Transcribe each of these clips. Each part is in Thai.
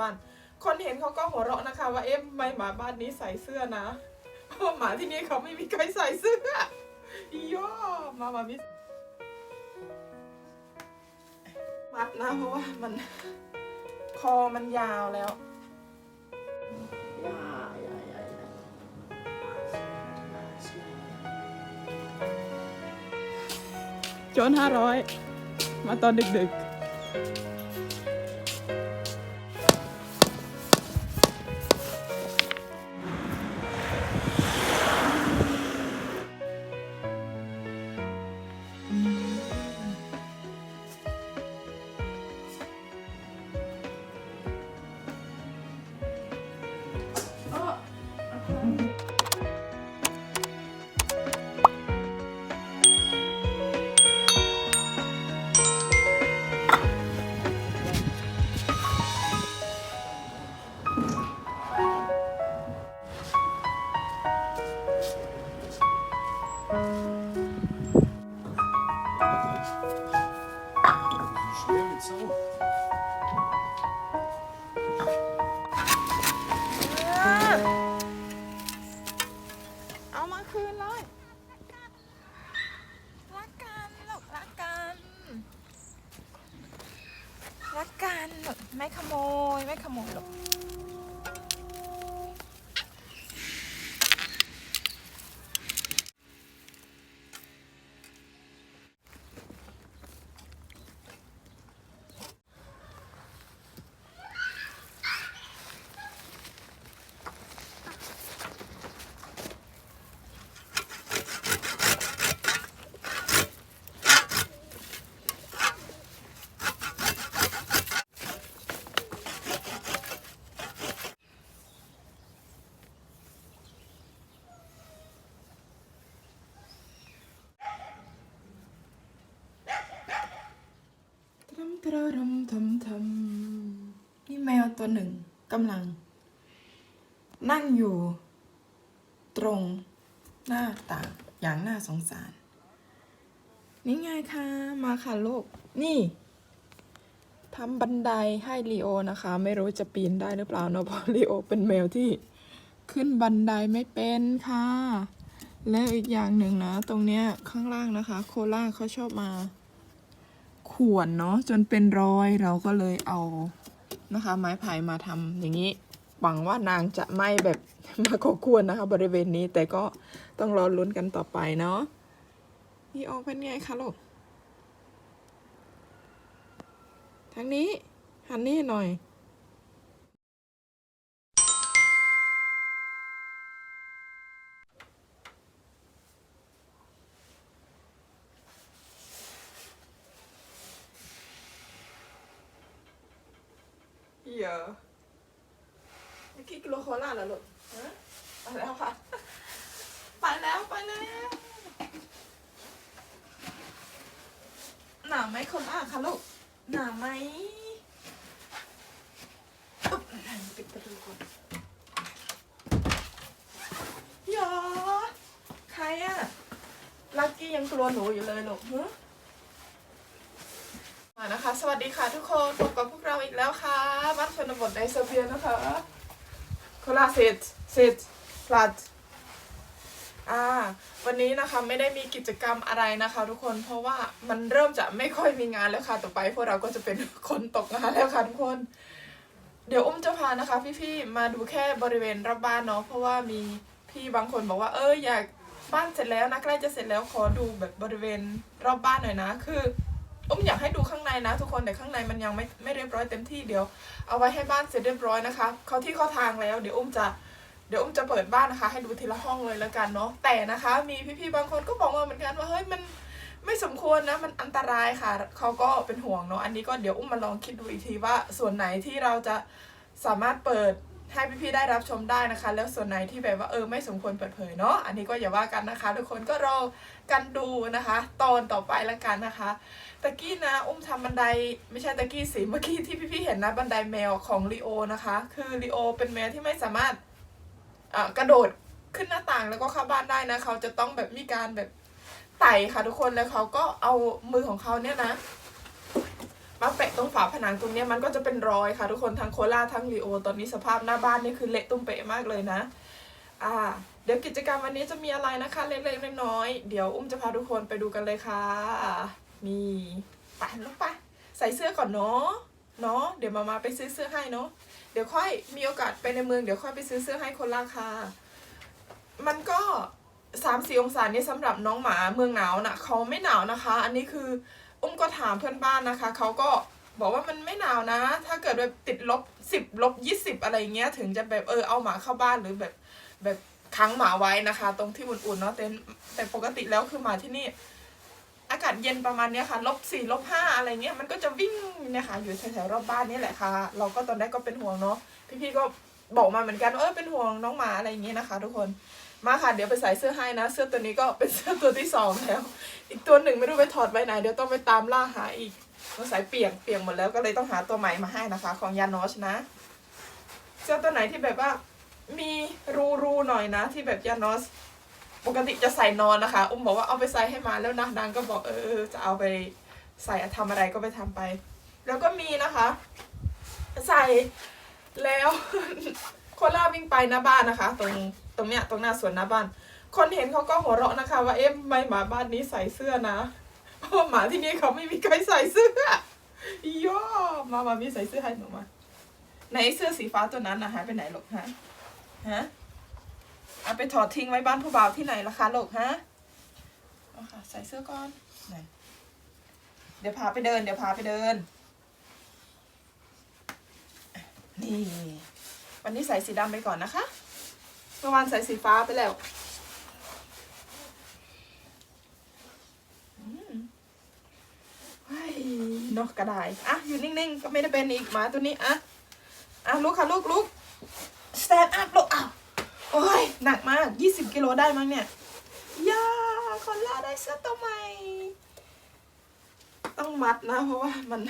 บ้าน คนเห็นเขาก็หัวเราะนะคะ ว่าเอ๊ะทำไม่หมาบ้านนี้ใส่เสื้อนะเพราะหมาที่นี่เขาไม่มีใครใส่เสื้ออีย่อมามามิมัดนะเพราะว่ามันคอมันยาวแล้ว Ja, ja, ja, ja. โจนห้าร้อยมาตอนดึกๆ รักกัน ไม่ขโมย ไม่ขโมยหรอก ทำทรมทำทำนี่แมวตัวหนึ่งกำลัง นั่งอยู่ ตรงหน้าต่างอย่างน่าสงสาร นี่ไงคะมาค่ะลูก นี่ทำบันไดให้ลีโอนะคะ ไม่รู้จะปีนได้หรือเปล่าเนาะเพราะลีโอเป็นแมวที่ขึ้นบันไดไม่เป็นค่ะ แล้วอีกอย่างหนึ่งนะ ตรงเนี้ยข้างล่างนะคะ โคล่าเขาชอบมา ข่วนเนาะจนเป็นรอยเราก็เลยเอานะคะ ไม้ไผ่มาทำอย่างนี้หวังว่านางจะไม่แบบมาขอควนนะคะ บริเวณนี้แต่ก็ต้องรอลุ้นกันต่อไปเนาะนี่ออกเป็นไงคะลูกทางนี้หันนี่หน่อย กี้กิโลโคลาเหรอลูกฮะไปแล้วค่ะ ไปแล้วไปแล้วหนาวไหมโคลาคะลูกหนาวไหมอุ๊บปิดประตูก่อนเยอะใครอะลักกี้ยังกลัวหนูอยู่เลยลูกฮะมานะคะ สวัสดีค่ะทุกคนพบกับพวกเราอีกแล้วค่ะบ้านชนบทในเซอร์เบียนะคะ โคลาเซตเซตพลัดอ่าวันนี้นะคะไม่ได้มีกิจกรรมอะไรนะคะ ทุกคนเพราะว่ามันเริ่มจะไม่ค่อยมีงานแล้วค่ะต่อไปพวกเราก็จะเป็นคนตกงานแล้วค่ะทุกคน เดี๋ยวอุ้มจะพานะคะ พี่ๆมาดูแค่บริเวณรอบบ้านเนาะเพราะว่ามีพี่บางคนบอกว่าเอออยากบ้านเสร็จแล้วนะใกล้จะเสร็จแล้วขอดูแบบบริเวณรอบบ้านหน่อยนะ คือ อุ้มอยากให้ดูข้างในนะ ทุกคนแต่ข้างในมันยังไม่ไม่เรียบร้อยเต็มที่เดี๋ยว เอาไว้ให้บ้านเสร็จเรียบร้อยนะคะเขาที่เข้าทางแล้วเดี๋ยวอุ้มจะเดี๋ยวอุ้มจะเปิดบ้านนะคะ ให้ดูทีละห้องเลยแล้วกันเนาะแต่นะคะ มีพี่ๆบางคนก็บอกมาเหมือนกันว่าเฮ้ยมันไม่สมควรนะมันอันตรายค่ะเขาก็เป็นห่วงเนาะอันนี้ก็เดี๋ยวอุ้มมาลองคิดดูอีกทีว่าส่วนไหนที่เราจะสามารถเปิด ให้พี่ๆได้รับชมได้นะคะ แล้วส่วนไหนที่แบบว่าเออไม่สมควรเปิดเผยเนาะอันนี้ก็อย่าว่ากันนะคะ ทุกคนก็รอกันดูนะคะ ตอนต่อไปล้วกันนะคะตะกี้นะอุ้มทำบันไดไม่ใช่ตะกี้สิเมื่อกี้ที่พี่ๆเห็นนะบันไดแมวของลีโอนะคะ คือลีโอเป็นแมวที่ไม่สามารถกระโดดขึ้นหน้าต่างแล้วก็เข้าบ้านได้นะเขาจะต้องแบบมีการแบบไต่ค่ะทุกคนแล้วเขาก็เอามือของเขาเนี่ยนะ มาแปะตรงฝาผนังตรงนี้มันก็จะเป็นรอยค่ะ ทุกคนทั้งโคราทั้งลีโอตอนนี้สภาพหน้าบ้านนี่คือเละตุ้มเป๊ะมากเลยนะอ่าเดี๋ยวกิจกรรมวันนี้จะมีอะไรนะคะเล็กๆน้อยๆเดี๋ยวอุ้มจะพาทุกคนไปดูกันเลยค่ะนี่ไปลงไปใส่เสื้อก่อนเนาะเนาะเดี๋ยวมามาไปซื้อเสื้อให้เนาะเดี๋ยวค่อยมีโอกาสไปในเมืองเดี๋ยวค่อยไปซื้อเสื้อให้คนละค่ะมันก็สามสี่องศานี่สำหรับน้องหมาเมืองหนาวนะเขาไม่หนาวนะคะ อันนี้คือ อุ้มก็ถามเพื่อนบ้านนะคะ เขาก็บอกว่ามันไม่หนาวนะ ถ้าเกิดแบบติดลบสิบลบยี่สิบอะไรเงี้ย ถึงจะแบบเออเอาหมาเข้าบ้านหรือแบบแบบค้างหมาไว้นะคะ ตรงที่อุ่นๆเนาะแต่แต่ปกติแล้วคือหมาที่นี่ อากาศเย็นประมาณเนี้ยค่ะลบสี่ลบห้าอะไรเงี้ยมันก็จะวิ่งเนี่ยค่ะอยู่แถวๆรอบบ้านนี่แหละค่ะ เราก็ตอนแรกก็เป็นห่วงเนาะพี่ๆก็บอกมาเหมือนกันว่าเออเป็นห่วงน้องหมาอะไรเงี้ยนะคะ ทุกคน มาค่ะเดี๋ยวไปใส่เสื้อให้นะ เสื้อตัวนี้ก็เป็นเสื้อตัวที่สองแล้ว อีกตัวหนึ่งไม่รู้ไปถอดไว้ไหนเดี๋ยวต้องไปตามล่าหาอีกต้องใส่เปียกเปียกหมดแล้วก็เลยต้องหาตัวใหม่มาให้นะคะ ของยานอชนะ เสื้อตัวไหนที่แบบว่ามีรูรูหน่อยนะ ที่แบบยานอสปกติจะใส่นอนนะคะ อุ้มบอกว่าเอาไปใส่ให้มาแล้วนะนางก็บอกเออเออจะเอาไปใส่ทำอะไรก็ไปทำไป แล้วก็มีนะคะ ใส่แล้ว คนล่าวิ่งไปหน้าบ้านนะคะ ตรงตรงเนี้ยตรงหน้าสวนหน้าบ้าน คนเห็นเขาก็หัวเราะนะคะ ว่าเอ๊ะทำไมหมาบ้านนี้ใส่เสื้อนะเพราะหมาที่นี่เขาไม่มีใครใส่เสื้อย่อมามามีใส่เสื้อให้หนูมาไหนเสื้อสีฟ้าตัวนั้นนะหายไปไหนหรอกฮะฮะเอาไปถอดทิ้งไว้บ้านผู้บ่าวที่ไหนล่ะคะหรอกฮะเอาค่ะใส่เสื้อก่อนไหนเดี๋ยวพาไปเดิน เดี๋ยวพาไปเดิน นี่ วันนี้ใส่สีดำไปก่อนนะคะเมื่อวานใส่สีฟ้าไปแล้วอืมเฮ้ยนกกระไดอะอยู่นิ่งๆ ก็ไม่ได้เป็นอีกหมาตัวนี้อะอะลุกค่ะลุกลุก stand up ลุกอ้าวโอ้ยหนักมาก 20 กิโลได้มั้งเนี่ยย่าคนล่าได้เสื้อตัวใหม่ ต้องมัดนะ เพราะว่ามัน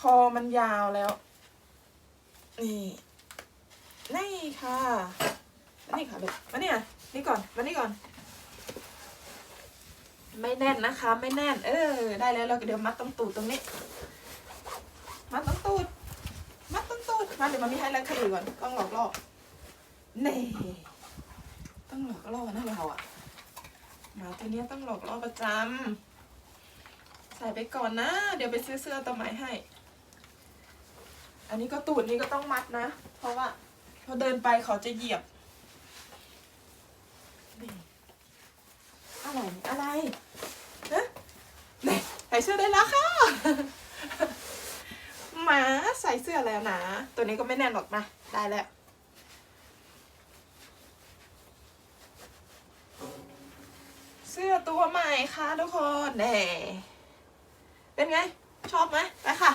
คอมันยาวแล้ว นี่ นี่ค่ะมานี่ค่ะลูกมาเนี่อะนี่ก่อนมานี่ก่อน ไม่แน่นนะคะ ไม่แน่น เออ ได้แล้วเราเดี๋ยวมัดตรงตูดตรงนี้ มัดตรงตูด มัดตรงตูดมาเดี๋ยวมามีให้แรงขยือก่อนต้องหลอกล่อนี่ต้องหลอกล่อนะเราอะหมาตัวเนี้ยต้องหลอกล่อประจำใส่ไปก่อนนะ เดี๋ยวไปซื้อเสื้อตัวใหม่ให้ อันนี้ก็ตูดนี้ก็ต้องมัดนะ เพราะว่า พอเดินไปเขาจะเหยียบนี่อะไร อะไรฮะนี่ใส่เสื้อได้แล้วค่ะ หมาใส่เสื้อแล้วนะ ตัวนี้ก็ไม่แน่นหรอกนะ ได้แล้วเสื้อตัวใหม่ค่ะทุกคนแน่เป็นไง ชอบไหมไปค่ะ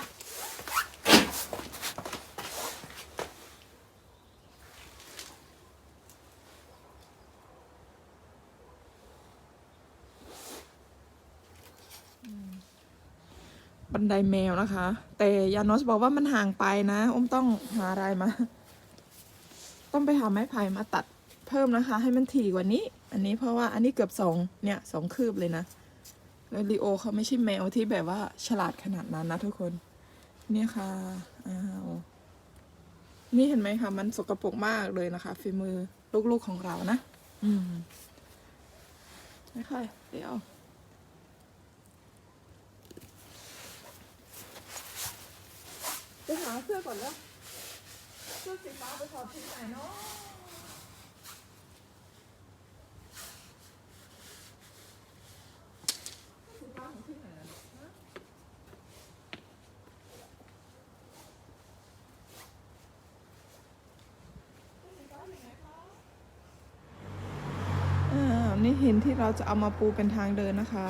บันไดแมวนะคะ แต่ยานอสบอกว่ามันห่างไปนะอ้มต้องหาอะไรมา ต้องไปหาไม้ไผ่มาตัดเพิ่มนะคะ ให้มันถี่กว่านี้ อันนี้เพราะว่าอันนี้เกือบสองเนี่ยสองคืบเลยนะแล้วลีโอเขาไม่ใช่แมวที่แบบว่าฉลาดขนาดนั้นนะทุกคน เนี่ยค่ะอ้าวนี่เห็นไหมคะมันสกปรกมากเลยนะคะฝีมือลูกๆของเรานะ อืมไม่ค่อยเดี๋ยว ไปหาเสื้อก่อนแล้วเสื้อสีฟ้าไปถอดที่ไหนเนาะสีฟ้าของที่ไหนอะฮะอ่านี่หินที่เราจะเอามาปูเป็นทางเดินนะคะ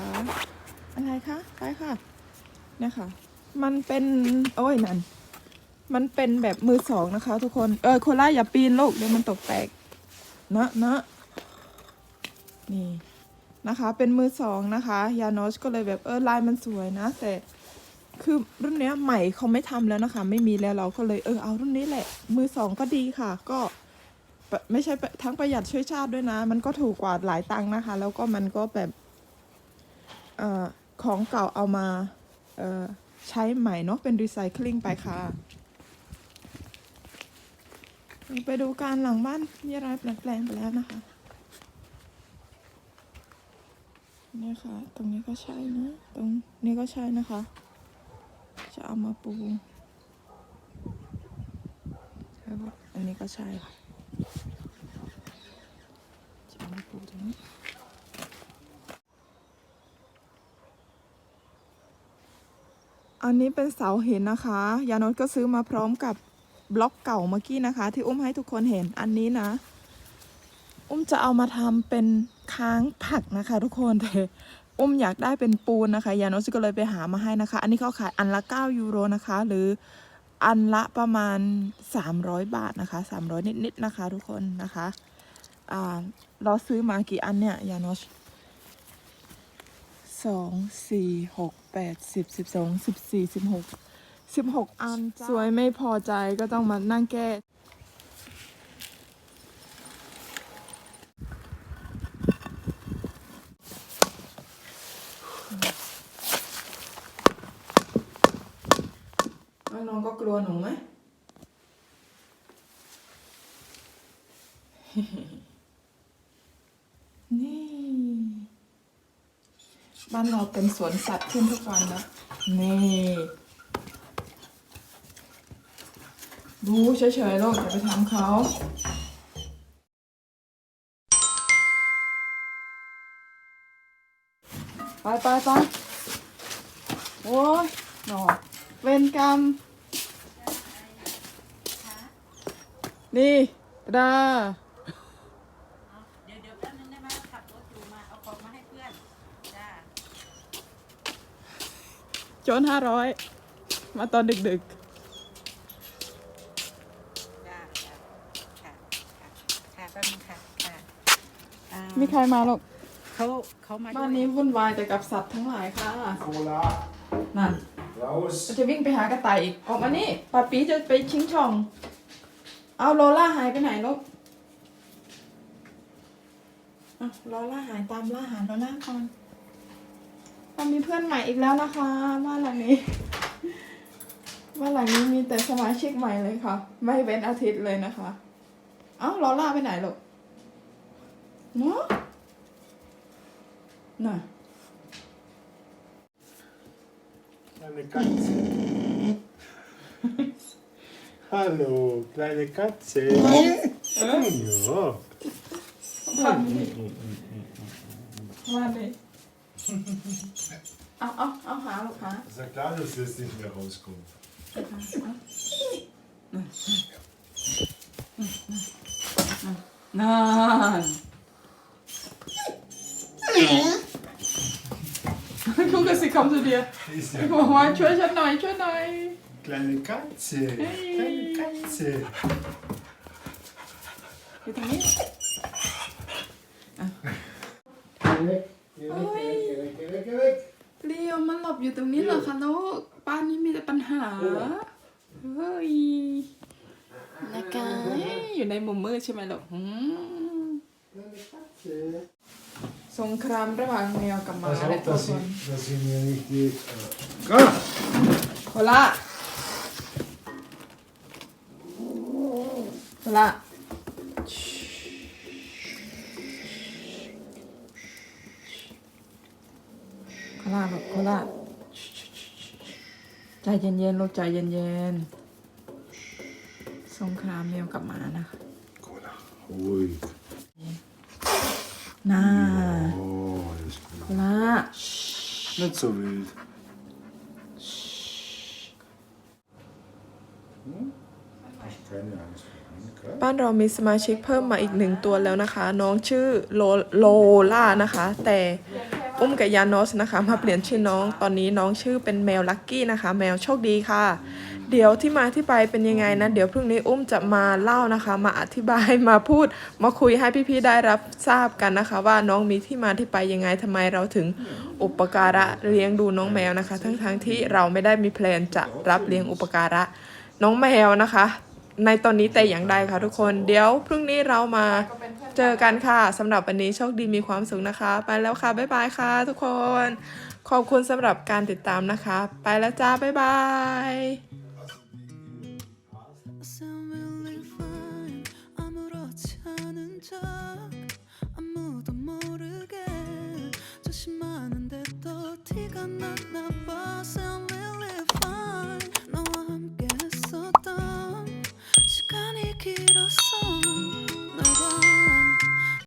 อะไรคะ ไปค่ะนี่ค่ะมันเป็น โอ้ยนั่น มันเป็นแบบมือสองนะคะ ทุกคน เออโคล่าอย่าปีนลูกเดี๋ยวมันตกแตกเนะเนะนี่นะคะ เป็นมือสองนะคะ ยานอชก็เลยแบบเออลายมันสวยนะ แต่คือรุ่นเนี้ยใหม่เขาไม่ทำแล้วนะคะ ไม่มีแล้วเราก็เลยเออเอารุ่นนี้แหละ มือสองก็ดีค่ะ ก็ไม่ใช่ทั้งประหยัดช่วยชาติด้วยนะ มันก็ถูกกว่าหลายตังค์นะคะ แล้วก็มันก็แบบอของเก่าเอามาใช้ใหม่เนาะเป็นรีไซเคิลไปค่ะ ไปดูการหลังบ้านมีอะไรเปลี่ยนแปลงไปแล้วนะคะเนี่ยค่ะ ตรงนี้ก็ใช่นะ ตรงนี้ก็ใช่นะคะ จะเอามาปูแล้วก็อันนี้ก็ใช่ค่ะ จะเอามาปูตรงนี้อันนี้เป็นเสาเห็นนะคะ ยานนท์ก็ซื้อมาพร้อมกับ บล็อกเก่าเมื่อกี้นะคะ ที่อุ้มให้ทุกคนเห็นอันนี้นะ อุ้มจะเอามาทำเป็นค้างผักนะคะ ทุกคนแต่อุ้มอยากได้เป็นปูนนะคะ ยานนท์ก็เลยไปหามาให้นะคะ อันนี้เขาขายอันละ9ยูโรนะคะ หรืออันละประมาณ 300 บาทนะคะ 300 นิดๆนะคะ ทุกคนนะคะอ่าเราซื้อมากี่อันเนี่ยยานนท์สองสี่หกแปดสิบสิบสองสิบสี่สิบหก สิบหกอันจ้ะสวยไม่พอใจก็ต้องมานั่งแก้ น้องๆก็กลัวหนูไหม นี่ บ้านเราเป็นสวนสัตว์ขึ้นทุกวันนะ นี่ ดูเฉยๆลูกอย่าไปทำเขาไปไปไปโอ้ยหนอเวรกรรม นี่ดาเดี๋ยวเดี๋ยวแป๊บนึงได้ไหมขับรถอยู่มา เอาของมาให้เพื่อน จ้าโจนห้าร้อย มาตอนดึกจ้าจ้าค่ะค่ะค่ะแป๊บนึงค่ะค่ะอ่าๆมีใครมาหรอกเขาเขามาบ้านนี้วุ่นวายแต่กับสัตว์ทั้งหลายค่ะ Cola, นั่น raus. จะวิ่งไปหากระต่ายอีก ออกมานี่ป้าปีจะไปชิงช่อง เอาโลล่าหายไปไหนลูกอะโลล่าหายตามล่าหาโลล่าก่อนเรามีเพื่อนใหม่อีกแล้วนะคะบ้านหลังนี้ บ้านหลังนี้มีแต่สมาชิกใหม่เลยค่ะ ไม่เว้นอาทิตย์เลยนะคะ เอ้าโลล่าไปไหนลูกเนาะน่ะ Kleine Katze. Hallo, kleine Katze. Ja. ว่าดิว่าดิเอาเอาเอาหาลูกหา Ist ja klar, dass das nicht mehr rauskommt. นานคุณกสิคำสุดเดียว Ist พี่บอก ja ว่าช่วยฉันหน่อยช่วยหน่อย kleine Katze. Kleine Katze. อยู่ตรงนี้ Geh weg, geh weg, geh weg, geh weg, geh weg. เรียวมันหลบอยู่ตรงนี้เหรอคะลูกบ้านนี้มีแต่ปัญหา เฮ้ย นะคะอยู่ในมุมมืดใช่ไหมลูกหืม Kleine Katze. สงครามระหว่างแมวกับหมา Pass และ auf, ตัว dass ค sie, น dass sie mir nicht die... Äh, ah! โคล่าโคล่าโคล่าแบบโคล่าใจเย็นๆลูกใจเย็นๆ สงครามแมวกับหมานะคะ Cola, ruhig. น่า Oh, alles gut. โคล่า Nicht so wild. Hm? Keine Angst. Okay. บ้านเรามีสมาชิกเพิ่มมาอีกหนึ่งตัวแล้วนะคะ น้องชื่อโลโลล่านะคะ แต่อุ้มกับยานอสนะคะ มาเปลี่ยนชื่อน้องตอนนี้น้องชื่อเป็นแมวลักกี้นะคะ แมวโชคดีค่ะ เดี๋ยวที่มาที่ไปเป็นยังไงนะเดี๋ยวพรุ่งนี้อุ้มจะมาเล่านะคะ มาอธิบายมาพูด มาคุยให้พี่ๆได้รับทราบกันนะคะ ว่าน้องมีที่มาที่ไปยังไงทำไมเราถึงอุปการะเลี้ยงดูน้องแมวนะคะ ทั้งๆที่เราไม่ได้มีแพลนจะรับเลี้ยงอุปการะน้องแมวนะคะ ในตอนนี้แต่อย่างใดค่ะทุกคน เดี๋ยวพรุ่งนี้เรามาเจอกันค่ะสำหรับวันนี้โชคดีมีความสุขนะคะ ไปแล้วค่ะบ๊ายบายค่ะ ทุกคน ขอบคุณสำหรับการติดตามนะคะ ไปแล้วจ้าบ๊ายบาย Na na nabasa